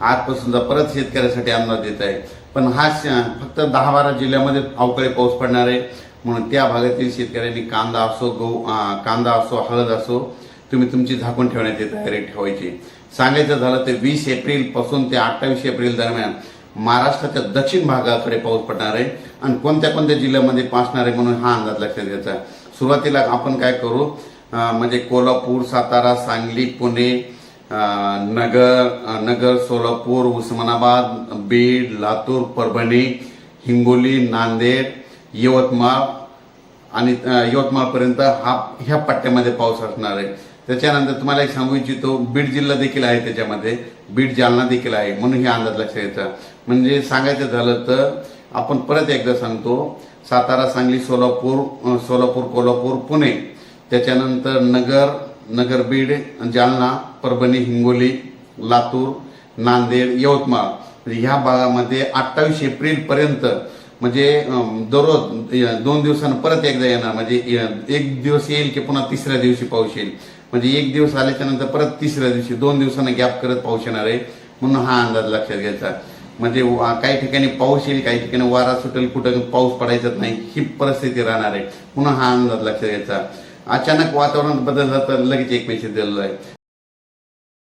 आजपासूनचा परत शेतकऱ्यासाठी अंदाज देत आहे. पण हा श- फक्त दहा बारा जिल्ह्यामध्ये अवकाळी पाऊस पडणार आहे. म्हणून त्या भागातील शेतकऱ्यांनी कांदा असो गहू कांदा असो हळद असो तुम्ही तुमची झाकून ठेवण्याची तयारी ठेवायची. सांगायचं झालं तर वीस एप्रिलपासून ते अठ्ठावीस एप्रिल दरम्यान महाराष्ट्राच्या दक्षिण भागाकडे पाऊस पडणार आहे आणि कोणत्या कोणत्या जिल्ह्यामध्ये पासणार आहे म्हणून हा अंदाज लक्षात घ्यायचा. आहे. सुरुवातीला आपण काय करू? म्हणजे कोल्हापूर सातारा सांगली पुणे नगर नगर सोलापूर उस्मानाबाद बीड लातूर परभणी हिंगोली नांदेड यवतमाळ आणि यवतमाळपर्यंत हा ह्या पट्ट्यामध्ये पाऊस असणार आहे. त्याच्यानंतर तुम्हाला एक सांगू इच्छितो बीड जिल्हा देखील आहे त्याच्यामध्ये. बीड जालना देखील आहे म्हणून हे अंदाज लक्षात येतं. म्हणजे सांगायचं झालं तर आपण परत एकदा सांगतो सातारा सांगली सोलापूर सोलापूर कोल्हापूर पुणे. त्याच्यानंतर नगर नगर बीड जालना परभणी हिंगोली लातूर नांदेड यवतमाळ. म्हणजे ह्या भागामध्ये अठ्ठावीस एप्रिल पर्यंत म्हणजे दररोज दोन दिवसानं परत एकदा येणार. म्हणजे एक दिवस येईल की पुन्हा तिसऱ्या दिवशी पाऊस येईल. म्हणजे एक दिवस आल्याच्यानंतर परत तिसऱ्या दिवशी दोन दिवसानं गॅप करत पाऊस येणार आहे म्हणून हा अंदाज लक्षात घ्यायचा. म्हणजे वा- काही ठिकाणी पाऊस येईल काही ठिकाणी वारा सुटेल कुठं पाऊस पडायचाच नाही ही परिस्थिती राहणार आहे. म्हणून हा अंदाज लक्षात घ्यायचा. अचानक वातावरण बदल तर लगेच एक मेसेज दिलेला आहे.